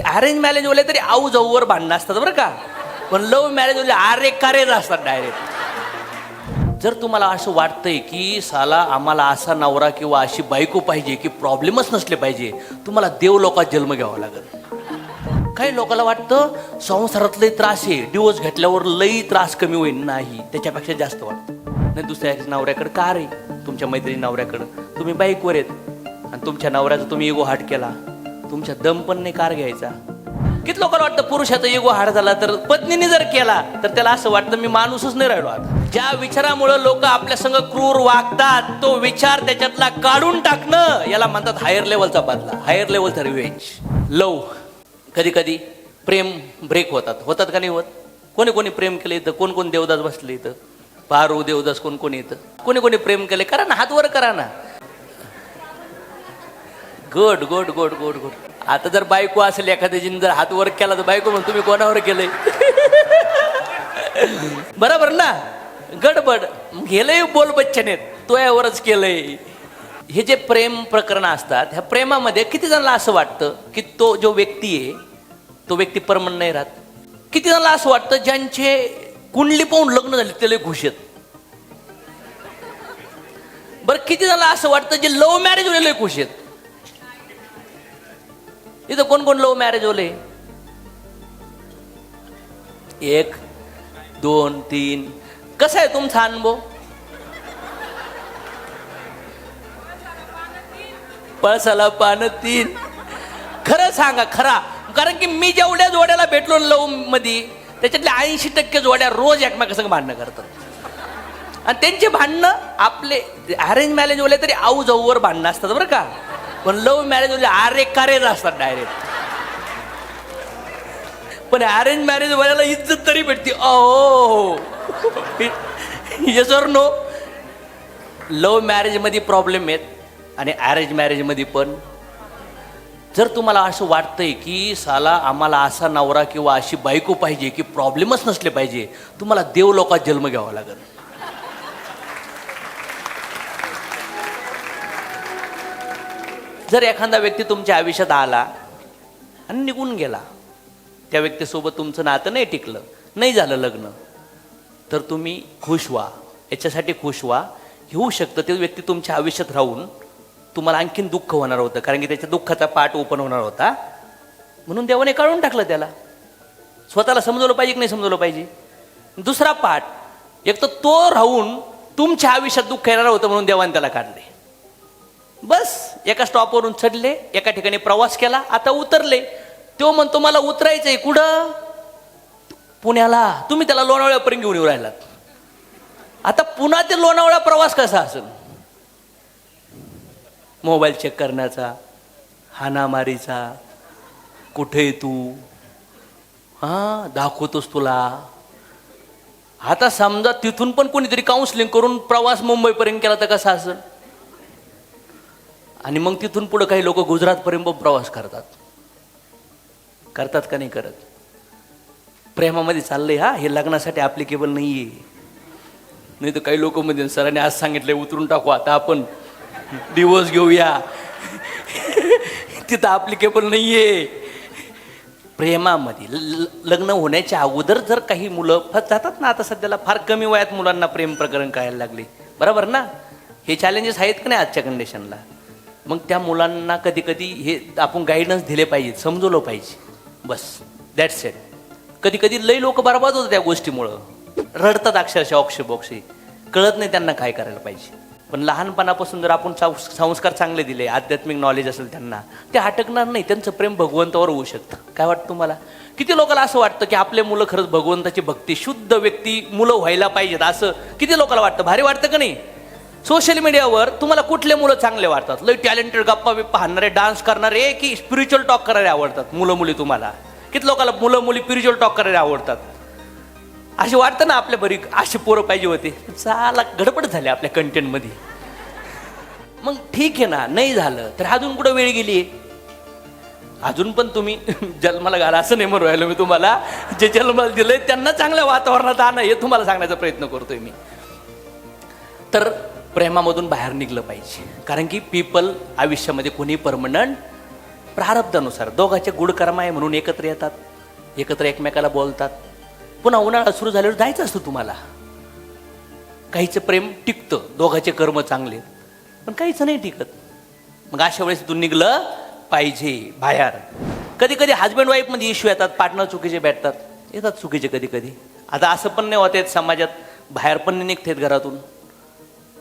Arrange marriage वाले तरी आऊ जाऊवर भांडणं असतात बरं का. पण लव्ह मॅरेज म्हणजे आरे कारेज असतात डायरेक्ट जर तुम्हाला असं वाटतंय की साला आम्हाला असा नवरा किंवा अशी बायको पाहिजे की प्रॉब्लेमच नसले पाहिजे तुम्हाला देव लोकात जन्म घ्यावा लागेल. काही लोकांना वाटतं संसारात लई त्रास आहे डिवोर्स घेतल्यावर लई त्रास कमी होईल. नाही त्याच्यापेक्षा जास्त वाटतं. नाही दुसऱ्या नवऱ्याकडे कार आहे तुमच्या मैत्रिणी नवऱ्याकडं. तुम्ही बाईकवर आहेत आणि तुमच्या नवऱ्याचा तुम्ही इगो हाट केला. तुमच्या दम पण नाही कार घ्यायचा. किती लोकांना वाटतं पुरुषाचा इगो हाड झाला तर पत्नीने जर केला तर त्याला असं वाटतं मी माणूसच नाही राहिलो आता. ज्या विचारामुळे लोक आपल्या संग क्रूर वागतात तो विचार त्याच्यातला काढून टाकणं याला म्हणतात हायर लेवलचा बदला हायर लेवलचा रिवेंज लव. कधी कधी प्रेम ब्रेक होतात. होतात का नाही होत? कोणी कोणी प्रेम केलं इथं कोण कोण देवदास बसले इथं? पारू देवदास कोण कोण येतं कोणी कोणी प्रेम केले करा ना हात वर करा ना. Good good good good good. आता जर बायको असेल एखाद्याची जर हात वर केला तर बायको म्हणून तुम्ही कोणावर केलंय? बरोबर ना? गडबड. गेलंय बोल बच्चनेत तो यावरच केलंय. हे जे प्रेम प्रकरण असतात ह्या प्रेमामध्ये किती जणांना असं वाटतं की तो जो व्यक्ती आहे तो व्यक्ती परमन नाही राहत? किती जणांना असं वाटतं ज्यांचे कुंडली पाहून लग्न झाले ते लय खुश आहेत? बरं किती जणांना असं वाटतं जे लव्ह मॅरेज होले लय खुश आहेत? इथं कोण कोण लव्ह मॅरेज होले एक दोन तीन. कसा आहे तुमचा अनुभव? पळसाला पान तीन. खरं सांगा खरा. कारण की मी जेवढ्या जोड्याला भेटलो लवमध्ये त्याच्यातल्या ऐंशी टक्के जोड्या रोज एकमेकासंग भांडणं करतात. आणि त्यांचे भांडणं आपले अरेंज मॅरेज वाले तरी आऊ जाऊवर भांडणं असतात बरं का? पण लव्ह मॅरेज म्हणजे आरे कारेज असतात डायरेक्ट पण अरेंज मॅरेज वाल्याला इज्जत तरी भेटते. ओ याच्यावर नो लव्ह मॅरेजमध्ये प्रॉब्लेम आहेत आणि अरेंज मॅरेजमध्ये पण. जर तुम्हाला असं वाटतंय की साला आम्हाला असा नवरा किंवा अशी बायको पाहिजे की प्रॉब्लेमच नसले पाहिजे तुम्हाला देव लोकात जन्म घ्यावा लागेल. जर एखादा व्यक्ती तुमच्या आयुष्यात आला आणि निघून गेला त्या व्यक्तीसोबत तुमचं नातं नाही टिकलं नाही झालं लग्न तर तुम्ही खुश व्हा. याच्यासाठी खुश व्हा. होऊ शकतं ते व्यक्ती तुमच्या आयुष्यात राहून तुम्हाला आणखीन दुःख होणार होतं कारण की त्याच्या दुःखाचा पाठ ओपन होणार होता. म्हणून देवाने काढून टाकलं त्याला. स्वतःला समजवलं पाहिजे की नाही समजवलं पाहिजे? दुसरा पाठ एक तर तो राहून तुमच्या आयुष्यात दुःख येणार होतं म्हणून देवाने त्याला काढले. बस एका स्टॉपवरून चढले एका ठिकाणी प्रवास केला आता उतरले. तो म्हणतो मला उतरायचंय कुठं? पुण्याला. तुम्ही त्याला लोणावळ्यापर्यंत घेऊन येऊ राहिलात. आता पुन्हा ते लोणावळा प्रवास कसा असेल? मोबाईल चेक करण्याचा हानामारीचा कुठे तू? हा दाखवतोस तुला. आता समजा तिथून पण कोणीतरी काउन्सिलिंग करून प्रवास मुंबईपर्यंत केला तर कसा असेल? आणि मग तिथून पुढे काही लोक गुजरातपर्यंत प्रवास करतात. करतात का नाही करत? प्रेमामध्ये चाललंय हा हे लग्नासाठी ॲप्लिकेबल आहे नाही तर काही लोक म्हणजे सरांनी आज सांगितलंय उतरून टाकू आता आपण डिवोर्स घेऊया. तिथं ॲप्लिकेबल आहे प्रेमामध्ये ल- लग्न होण्याच्या अगोदर जर काही मुलं फ- जातात ना आता सध्याला फार कमी वयात मुलांना प्रेम प्रकरण करायला लागले. बरोबर ना? हे चॅलेंजेस आहेत का नाही आजच्या कंडिशनला मग त्या मुलांना कधी कधी हे आपण गाईडन्स दिले पाहिजे समजवलं पाहिजे. बस दॅट्स इट कधी कधी लई लोक बरबाद होतात त्या गोष्टीमुळं. रडतात अक्षरशः ऑक्षे कळत नाही त्यांना काय करायला पाहिजे. पण लहानपणापासून जर आपण संस- संस्कार चांगले दिले आध्यात्मिक नॉलेज असेल त्यांना ते हटकणार नाही. त्यांचं प्रेम भगवंतावर होऊ शकतं. काय वाटतं तुम्हाला? किती लोकांना असं वाटतं की आपले मुलं खरंच भगवंताची भक्ती शुद्ध व्यक्ती मुलं व्हायला पाहिजेत असं किती लोकांना वाटतं? भारी वाटतं का नाही? सोशल मीडियावर तुम्हाला कुठले मुलं चांगले वाटतात? लई टॅलेंटेड गप्पा बिप्पा हाणणारे डान्स करणारे की स्पिरिच्युअल टॉक करणारे आवडतात मुलं मुली तुम्हाला. किती लोकांना मुलं मुली स्पिरिच्युअल टॉक करणारे आवडतात? असे वाटतं ना आपल्या बरी असे पोरं पाहिजे होते. चाला गडबड झाली आपल्या कंटेंटमध्ये मग ठीक आहे ना नाही झालं तर अजून कुठं वेळ गेली? अजून पण तुम्ही जन्माला घाला असं नाही म्हणू राहिलो मी तुम्हाला. जे जन्माला दिलंय त्यांना चांगल्या वातावरणात आणा हे तुम्हाला सांगण्याचा प्रयत्न करतोय मी. तर प्रेमामधून बाहेर निघलं पाहिजे. कारण की पीपल आयुष्यामध्ये कोणी परमनंट प्रारब्धानुसार दोघांचे गुडकर्म आहे म्हणून एकत्र येतात एकत्र एकमेकाला बोलतात. पुन्हा उन्हाळा सुरू झाल्यावर जायचं असतं तुम्हाला. काहीचं प्रेम टिकतं दोघांचे कर्म चांगले. पण काहीचं नाही टिकत. मग अशा वेळेस तू निघलं पाहिजे बाहेर. कधी कधी हजबंड वाईफमध्ये इश्यू येतात पार्टनर चुकीचे भेटतात. येतात चुकीचे कधी कधी आता असं पण नाही होत समाजात बाहेर पण निघतात घरातून.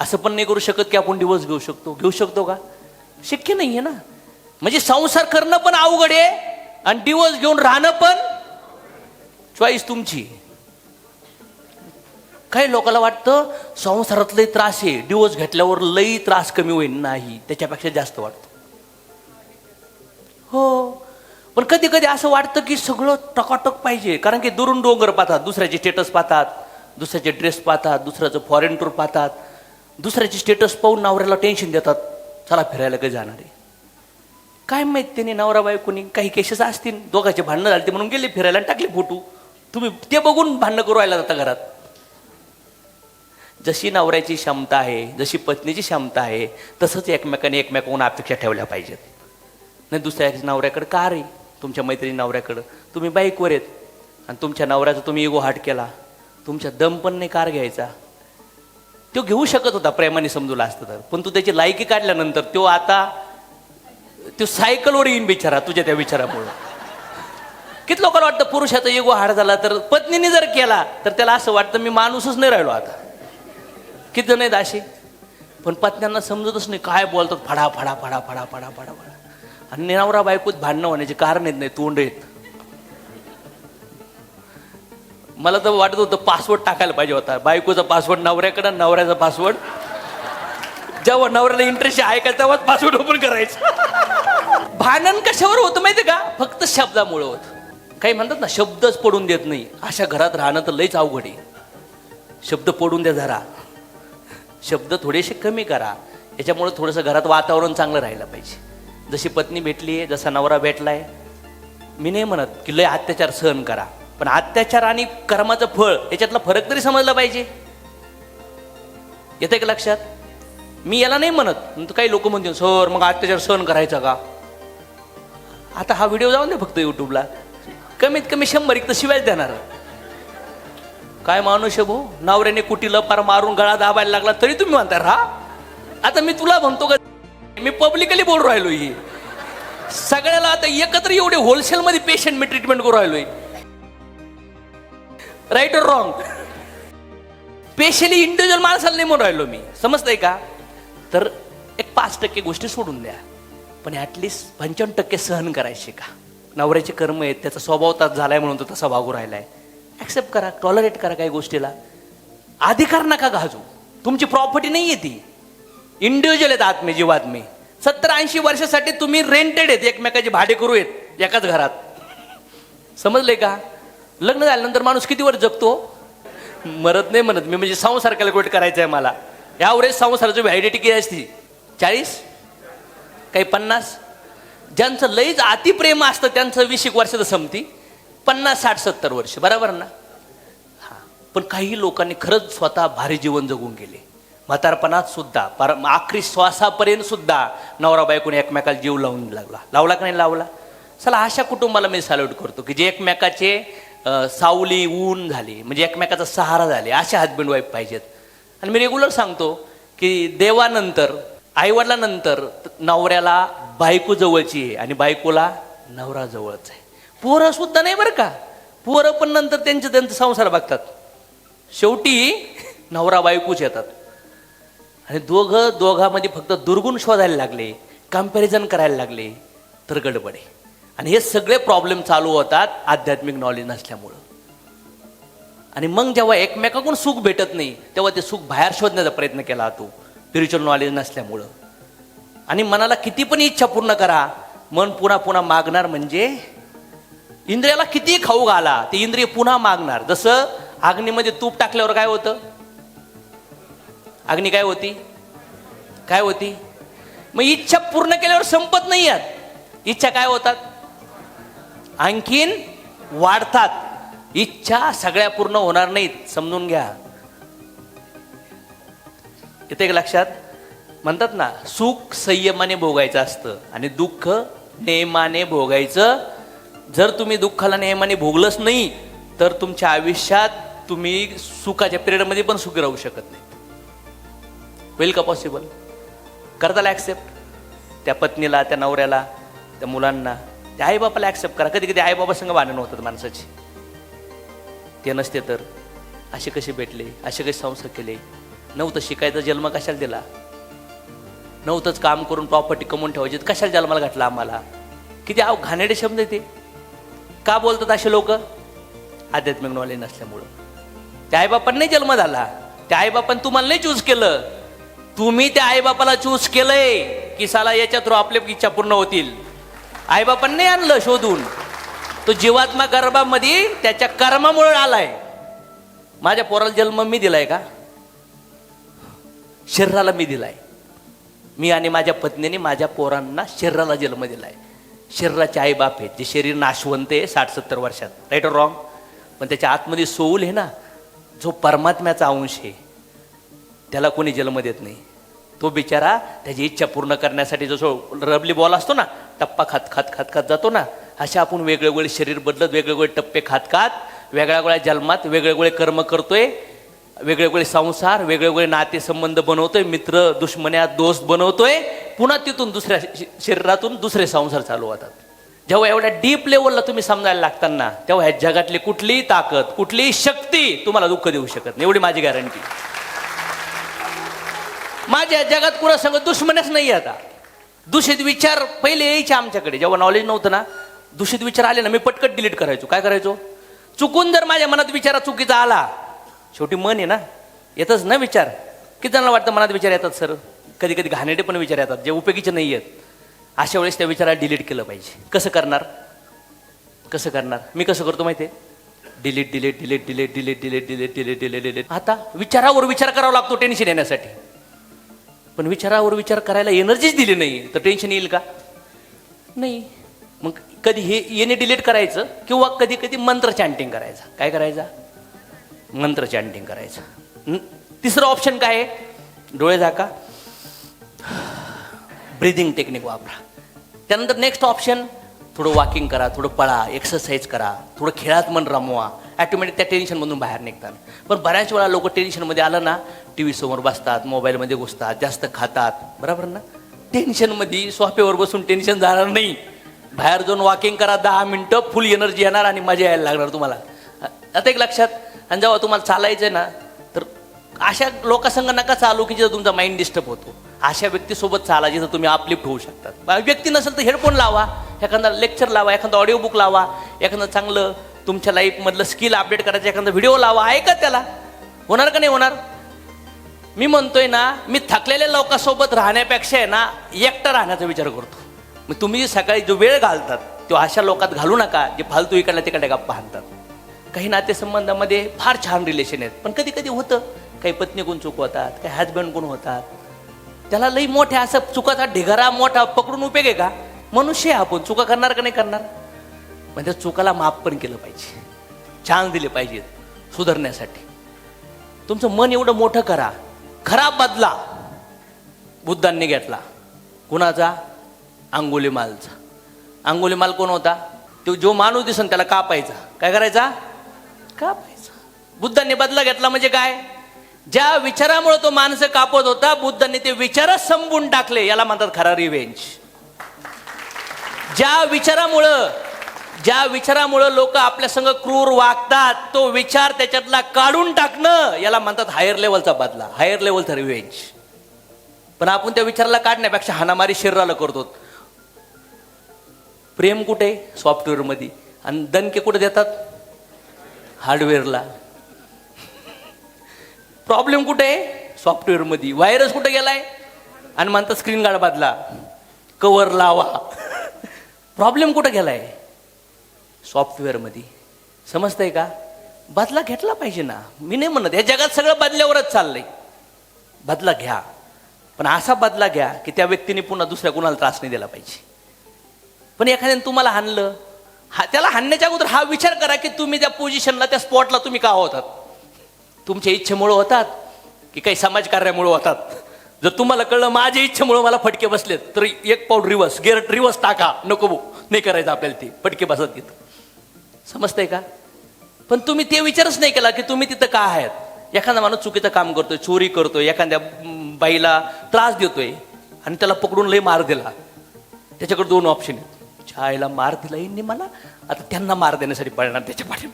असं पण नाही करू शकत की आपण डिवोर्स घेऊ शकतो. घेऊ शकतो का? शक्य नाही आहे ना. म्हणजे संसार करणं पण अवघड आहे आणि डिवोर्स घेऊन राहणं पण चॉईस तुमची. काही लोकांना वाटतं संसारात लई त्रास आहे. डिवोर्स घेतल्यावर लई त्रास कमी होईल. नाही. त्याच्यापेक्षा जास्त वाटतं. हो. पण कधी कधी असं वाटतं की सगळं टकाटक पाहिजे. कारण की दुरून डोंगर पाहतात. दुसऱ्याचे स्टेटस पाहतात. दुसऱ्याचे ड्रेस पाहतात. दुसऱ्याचं फॉरेन टूर पाहतात. दुसऱ्याची स्टेटस पाहून नवऱ्याला टेन्शन देतात. चला फिरायला काही जाणार. आहे काय माहीत त्याने नवरा बायकोनी काही केसेस असतील? दोघांचे भांडणं झाले म्हणून गेले फिरायला आणि टाकले फोटो. तुम्ही ते बघून भांडणं करू राहिला जाता घरात. जशी नवऱ्याची क्षमता आहे जशी पत्नीची क्षमता आहे तसंच एकमेकाने एकमेकाहून अपेक्षा ठेवल्या पाहिजेत. नाही दुसऱ्या नवऱ्याकडे कार आहे तुमच्या मैत्रिणी नवऱ्याकडं. तुम्ही बाईकवर येत आणि तुमच्या नवऱ्याचा तुम्ही इगो हाट केला. तुमच्या दम पण नाही कार घ्यायचा. तो घेऊ शकत होता प्रेमाने समजूला असतं तर. पण तू त्याची लायकी काढल्यानंतर तो आता तो सायकलवर येईन बिचारा तुझ्या त्या विचारामुळं. किती लोकांना वाटतं पुरुषाचा एगो हाड झाला तर पत्नीने जर केला तर त्याला असं वाटतं मी माणूसच नाही राहिलो आता. किती जण आहेत अशी पण पत्न्यांना समजतच नाही काय बोलतात फडा फडा फडा फडा फडा फडा. फडा आणि नवरा बायकोत भांडणं होण्याचे कारण आहेत नाही तोंड आहेत मला तर वाटत होतं पासवर्ड टाकायला पाहिजे होता. बायकोचा पासवर्ड नवऱ्याकडं नवऱ्याचा पासवर्ड जेव्हा नवऱ्याला इंटरेस्ट आहे का तेव्हाच पासवर्ड ओपन करायचं. भांडण कशावर होतं माहिती का? फक्त शब्दामुळं होत. काही म्हणतात ना शब्दच पडून देत नाही. अशा घरात राहणं तर लईच अवघड आहे. शब्द पडून द्या जरा. शब्द थोडेसे कमी करा. याच्यामुळं थोडंसं घरात वातावरण चांगलं राहिलं पाहिजे. जशी पत्नी भेटली आहे जसा नवरा भेटलाय मी नाही म्हणत की लय अत्याचार सहन करा. पण अत्याचार आणि कर्माचं फळ याच्यातला फरक तरी समजला पाहिजे. येते का लक्षात? मी याला नाही म्हणत. काही लोक म्हणतील सर मग अत्याचार सहन करायचा का? आता हा व्हिडिओ जाऊन दे फक्त युट्यूबला कमीत कमी शंभर एक तर शिवायच देणार. काय माणूस आहे भाऊ नवऱ्याने कुटीला पार मारून गळा दाबायला लागला तरी तुम्ही म्हणता रा आता मी तुला म्हणतो का मी पब्लिकली बोलू राहिलो ही सगळ्याला आता एकत्र एवढे होलसेल मध्ये पेशंट मी ट्रीटमेंट करू राहिलोय. राईट और रॉंग स्पेशली इंडिव्हिज्युअल माणसाला नाही म्हणून राहिलो मी. समजतंय का? तर एक पाच टक्के गोष्टी सोडून द्या. पण ॲटलिस्ट पंचावन्न टक्के सहन करायचे का? नवऱ्याचे कर्म आहेत त्याचा स्वभाव तास झालाय म्हणून तो तसा वागू राहिलाय. ॲक्सेप्ट करा टॉलरेट करा काही गोष्टीला. अधिकार नका गाजू तुमची प्रॉपर्टी नाही आहे ती. इंडिव्हिज्युअल आहेत आत्मे जीवात्मे. सत्तर ऐंशी वर्षासाठी तुम्ही रेंटेड आहेत एकमेकाचे भाडे करू आहेत एकाच घरात. समजले का? लग्न झाल्यानंतर माणूस किती वर जगतो? मरत नाही म्हणत. मी म्हणजे संसार कॅल्क्युलेट करायचा आहे मला यावरेज संसाराची व्हॅलिडिटी किती असते? चाळीस? काही पन्नास? ज्यांचं लईच अतिप्रेम असतं त्यांचं वीस एक वर्ष तर संपती. पन्नास साठ सत्तर वर्ष. बरोबर ना? हां. पण काही लोकांनी खरंच स्वतः भारी जीवन जगून गेले. म्हातारपणात सुद्धा पर आखरी श्वासापर्यंत सुद्धा नवरा बायकोने एकमेकाला जीव लावून लागला. लावला का नाही लावला? चला अशा कुटुंबाला मी सॅल्यूट करतो की जे एकमेकाचे सावली ऊन झाली म्हणजे एकमेकाचा सहारा झाले असे हजबंड वाईफ पाहिजेत. आणि मी रेग्युलर सांगतो की देवानंतर आईवडिलानंतर नवऱ्याला बायको जवळची आहे आणि बायकोला नवरा जवळच आहे. पोरं सुद्धा नाही बरं का? पोरं पण नंतर त्यांचे त्यांचा संसार बघतात. शेवटी नवरा बायकोच येतात. आणि दोघं दोघांमध्ये फक्त दुर्गुण शोधायला लागले कंपॅरिझन करायला लागले तर गडबड आहे. आणि हे सगळे प्रॉब्लेम चालू होतात आध्यात्मिक नॉलेज नसल्यामुळं. आणि मग जेव्हा एकमेकाकडून सुख भेटत नाही तेव्हा ते सुख बाहेर शोधण्याचा प्रयत्न केला जातो स्पिरिच्युअल नॉलेज नसल्यामुळं. आणि मनाला किती पण इच्छा पूर्ण करा मन पुन्हा पुन्हा मागणार म्हणजे इंद्रियाला किती खाऊ घाला ते इंद्रिय पुन्हा मागणार. जसं अग्नीमध्ये तूप टाकल्यावर काय होतं? अग्नी काय होती? काय होती? मग इच्छा पूर्ण केल्यावर संपत नाही आहेत इच्छा काय होतात? आणखीन वाढतात. इच्छा सगळ्या पूर्ण होणार नाहीत समजून घ्या. येते का लक्षात. म्हणतात ना सुख संयमाने भोगायचं असतं आणि दुःख नेमाने भोगायचं. जर तुम्ही दुःखाला नेमाने भोगलंच नाही तर तुमच्या आयुष्यात तुम्ही सुखाच्या पिरियडमध्ये पण सुखी राहू शकत नाही होईल का पॉसिबल करताल ॲक्सेप्ट त्या पत्नीला त्या नवऱ्याला त्या मुलांना. त्या आईबापाला ॲक्सेप्ट करा. कधी कधी आईबाबा संग भांडण होतात माणसाची. ते नसते तर असे कसे भेटले? असे कसे संसार केले? नव्हतं शिकायचा जन्म कशाला दिला? नव्हतंच काम करून प्रॉपर्टी कमवून ठेवायची तर कशाला जन्माला घातला आम्हाला? किती आव घाणेडे शब्द ते. का बोलतात असे लोक? आध्यात्मिक नॉलेज नसल्यामुळं. त्या आईबापांना नाही जन्म झाला. त्या आईबापान तुम्हाला नाही चूज केलं. तुम्ही त्या आईबापाला चूज केलंय. की साला याच्या थ्रू आपल्या इच्छा पूर्ण होतील. आईबापांनी आणलं शोधून. तो जीवात्मा गर्भामध्ये त्याच्या कर्मामुळे आलाय. माझ्या पोराला जन्म मी दिलाय का? शरीराला मी दिलाय. मी आणि माझ्या पत्नीने माझ्या पोरांना शरीराला जन्म दिलाय. शरीराचे आईबाप आहेत जे शरीर नाशवंत आहे साठ सत्तर वर्षात राईट रॉंग पण त्याच्या आतमध्ये सोल आहे ना जो परमात्म्याचा अंश आहे त्याला कोणी जन्म देत नाही. तो बिचारा त्याची इच्छा पूर्ण करण्यासाठी जसं रबली बॉल असतो ना टप्पा खात खात खात खात जातो ना. अशा आपण वेगवेगळे शरीर बदलत वेगवेगळे टप्पे खात खात वेगळ्या जन्मात वेगवेगळे कर्म करतोय वेगवेगळे संसार वेगवेगळे नातेसंबंध बनवतोय मित्र दुश्मन्या दोस्त बनवतोय पुन्हा तिथून दुसऱ्या श- शरीरातून दुसरे संसार चालू होतात. जेव्हा एवढ्या डीप लेवलला तुम्ही समजायला लागताना तेव्हा ह्या जगातली कुठलीही ताकद कुठलीही शक्ती तुम्हाला दुःख देऊ शकत नाही. एवढी माझी गॅरंटी माझ्या जगात कुणा सगळं दुश्मनच नाही आता. दूषित विचार पहिले यायचे आमच्याकडे. जेव्हा नॉलेज नव्हतं ना दूषित विचार आले ना मी पटकन डिलीट करायचो. काय करायचो? चुकून जर माझ्या मनात विचारा चुकीचा आला शेवटी मन आहे ना येतच ना विचार. किती जणांना वाटतं मनात विचार येतात सर? कधी कधी घाणेरडे पण विचार येतात जे उपयोगीचे नाही आहेत. अशा वेळेस त्या विचाराला डिलीट केलं पाहिजे. कसं करणार? कसं करणार? मी कसं करतो माहिती आहे delete delete delete delete delete delete delete delete delete delete आता विचारावर विचार करावा लागतो टेन्शन येण्यासाठी. पण विचारावर विचार करायला एनर्जीच दिली नाही तर टेन्शन येईल का? नाही. मग कधी हे येणे डिलीट करायचं किंवा कधी कधी मंत्र चॅन्टिंग करायचं? काय करायचा? मंत्र चॅन्टिंग करायचं. तिसरं ऑप्शन काय आहे? डोळे झाका. ब्रिदिंग टेक्निक वापरा. त्यानंतर नेक्स्ट ऑप्शन थोडं वॉकिंग करा थोडं पळा एक्सरसाइज करा थोडं खेळात मन रमवा. ॲटोमॅटिक त्या टेन्शनमधून बाहेर निघतात. पण बऱ्याच वेळा लोक टेन्शनमध्ये आलं ना टी व्ही समोर बसतात मोबाईलमध्ये घुसतात जास्त खातात. बरोबर ना? टेन्शनमध्ये सोफ्यावर बसून टेन्शन जाणार नाही. बाहेर जाऊन वॉकिंग करा दहा मिनटं फुल एनर्जी येणार आणि मजा यायला लागणार तुम्हाला. आता एक लक्षात आणि जेव्हा तुम्हाला चालायचं ना तर अशा लोकांसंग नका चालू की जिथं तुमचा माइंड डिस्टर्ब होतो. अशा व्यक्तीसोबत चाला जिथं तुम्ही अपलिफ्ट होऊ शकतात. बा- व्यक्ती नसेल तर हेडफोन लावा एखादा लेक्चर लावा एखादा ऑडिओ बुक लावा एखादं चांगलं तुमच्या लाईफमधलं स्किल अपडेट करायचा एखादा व्हिडिओ लावा. ऐका त्याला. होणार का नाही होणार? मी म्हणतोय ना मी थकलेल्या लोकांसोबत राहण्यापेक्षा आहे ना एकटा राहण्याचा विचार करतो. मग तुम्ही सकाळी जो वेळ घालतात तो अशा लोकात घालू नका जे फालतू इकडल्या तिकडे गप्पा हाणतात. काही नातेसंबंधामध्ये फार छान रिलेशन आहेत पण कधी कधी होतं काही पत्नी कोण चुकवतात काही हजबंड कोण होतात. त्याला लई मोठ्या असं चुकाचा ढिगारा मोठा पकडून उपयोग आहे का? मनुष्य आहे आपण चुका करणार का नाही करणार? पण त्या चुकाला माफ पण केलं पाहिजे. चान्स दिले पाहिजेत सुधारण्यासाठी. तुमचं मन एवढं मोठं करा. खराब बदला बुद्धांनी घेतला. कुणाचा? अंगुलीमालचा अंगुलीमाल कोण होता? तो जो माणूस दिसन त्याला कापायचा. काय करायचा? कापायचा. बुद्धांनी बदला घेतला म्हणजे काय? ज्या विचारामुळे तो माणसं कापत होता बुद्धांनी ते विचारच संपून टाकले. याला म्हणतात खरा रिव्हेंज ज्या विचारामुळं ज्या विचारामुळं लोक आपल्या संग क्रूर वागतात तो विचार त्याच्यातला काढून टाकणं याला म्हणतात हायर लेवलचा बदला हायर लेवलचा रिव्हेंज पण आपण त्या विचाराला काढण्यापेक्षा हानामारी शरीराला करतो. प्रेम कुठे? सॉफ्टवेअरमध्ये आणि दणके कुठे देतात? हार्डवेअरला प्रॉब्लेम कुठे? आहे सॉफ्टवेअरमध्ये व्हायरस कुठे गेलाय? आणि म्हणतात स्क्रीन गार्ड बदला. कवर लावा. प्रॉब्लेम कुठं गेलाय? सॉफ्टवेअरमध्ये समजतंय का? बदला घेतला पाहिजे ना. मी नाही म्हणत या जगात सगळं बदल्यावरच चाललंय. बदला घ्या. पण असा बदला घ्या की त्या व्यक्तीने पुन्हा दुसऱ्या कुणाला त्रास नाही दिला पाहिजे. पण एखाद्याने तुम्हाला हाणलं हा त्याला हाणण्याच्या अगोदर हा विचार करा की तुम्ही त्या पोझिशनला त्या स्पॉटला तुम्ही का होतात? तुमच्या इच्छेमुळं होतात की काही समाजकार्यामुळे होतात? जर तुम्हाला कळलं माझ्या इच्छेमुळे मला फटके बसलेत तर एक पाऊल रिवर्स गेअर रिवर्स टाका. नको भाऊ. नाही करायचं आपल्याला ते. फटके बसत तिथं. समजतंय का? पण तुम्ही ते विचारच नाही केला की तुम्ही तिथं का आहेत? एखादा माणूस चुकीचं काम करतोय चोरी करतोय एखाद्या बाईला त्रास देतोय आणि त्याला पकडून लय मार दिला. त्याच्याकडे दोन ऑप्शन आहेत. छायला मार दिला यांनी मला आता त्यांना मार देण्यासाठी पळणार त्याच्या पाठी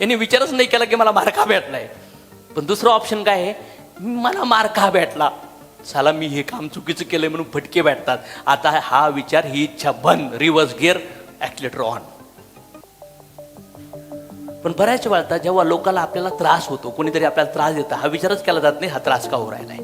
यांनी विचारच नाही केला की मला मार का भेटलाय? पण दुसरं ऑप्शन काय आहे? मला मार का भेटला? साला मी हे काम चुकीचं केलंय म्हणून फटके भेटतात. आता हा विचार ही इच्छा बंद. रिव्हर्स गिअर ॲक्सिलेटर ऑन पण बऱ्याच वेळा जेव्हा लोकांना आपल्याला त्रास होतो कोणीतरी आपल्याला त्रास देतं हा विचारच केला जात नाही हा त्रास का हो राहिलाय?